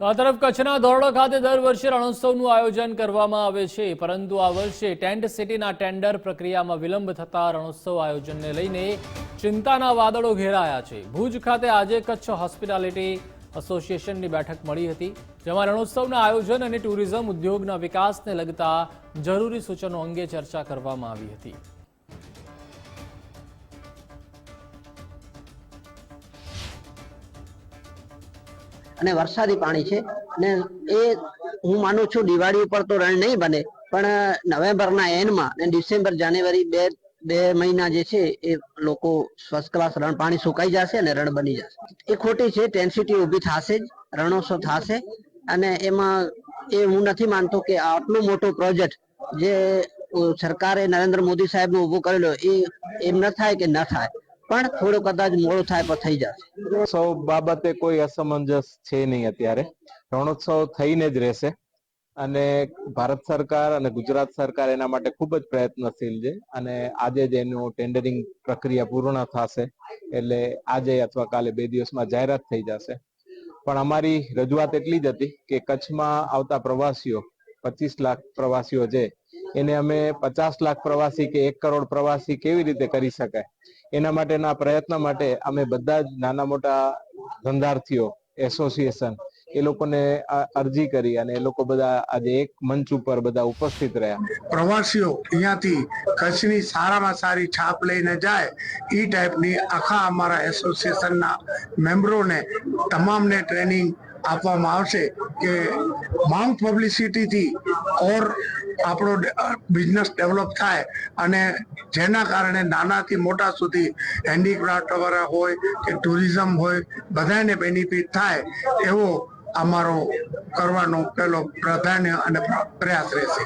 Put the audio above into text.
તો આ તરફ કચ્છના ધોરડો ખાતે દર વર્ષે રણોત્સવનું આયોજન કરવામાં આવે છે. પરંતુ આ વર્ષે ટેન્ટ સિટીના ટેન્ડર પ્રક્રિયામાં વિલંબ થતા રણોત્સવ આયોજનને લઈને ચિંતાના વાદળો ઘેરાયા છે. ભુજ ખાતે આજે કચ્છ હોસ્પિટાલિટી એસોસિએશનની બેઠક મળી હતી, જેમાં રણોત્સવના આયોજન અને ટુરિઝમ ઉદ્યોગના વિકાસને લગતા જરૂરી સૂચનો અંગે ચર્ચા કરવામાં આવી હતી. અને વરસાદી પાણી છે. ને એ હું માનું છું દિવાળી ઉપર તો રણ નહીં બને. પણ નવેમ્બરના એન્ડમાં ને ડિસેમ્બર, જાન્યુઆરી બે બે મહિના જે છે એ લોકો ફર્સ્ટ ક્લાસ રણ પાણી સુકાઈ જશે અને રણ બની જશે. એ ખોટી છે, ટેન્સિટી ઊભી થશે જ, રણોત્સવ થશે. અને એમાં એ હું નથી માનતો કે આટલો મોટો પ્રોજેક્ટ જે સરકારે નરેન્દ્ર મોદી સાહેબનું ઊભું કરેલો એ એમ ન થાય કે ન થાય. પણ થોડું કદાચ મોડું થાય પણ થઈ જશે. સૌ બાબતે કોઈ અસમંજસ છે નહીં અત્યારે. રણોત્સવ થઈને જ રહેશે. અને ભારત સરકાર અને ગુજરાત સરકાર એના માટે ખૂબ જ પ્રયત્નશીલ છે. અને આજે જ એનું ટેન્ડરિંગ પ્રક્રિયા પૂર્ણ થશે. એટલે આજે અથવા કાલે બે દિવસમાં જાહેરાત થઈ જશે. પણ અમારી રજૂઆત એટલી જ હતી કે કચ્છમાં આવતા પ્રવાસીઓ, પચીસ લાખ પ્રવાસીઓ છે એને અમે પચાસ લાખ પ્રવાસી કે એક કરોડ પ્રવાસી કેવી રીતે કરી શકાય? એના માટેના પ્રયત્ન માટે અમે બધા જ નાના મોટા ધંધાર્થીઓ, એસોસિએશન, એ લોકોને અરજી કરી અને એ લોકો બધા આજે એક મંચ ઉપર બધા ઉપસ્થિત રહ્યા. પ્રવાસીઓ અહીંયાથી કચ્છની સારામાં સારી છાપ લઈને જાય એ ટાઈપની આખા અમારા એસોસિએશનના મેમ્બરોને તમામને ટ્રેનિંગ આપવામાં આવશે કે માંગ પબ્લિસિટીથી ઓર આપણો બિઝનેસ ડેવલપ થાય અને જેના કારણે નાનાથી મોટા સુધી હેન્ડીક્રાફ્ટ વાળા હોય કે ટુરિઝમ હોય બધાને બેનિફિટ થાય એવો અમારો કરવાનો પહેલો પ્રાધાન્ય અને પ્રયાસ રહેશે.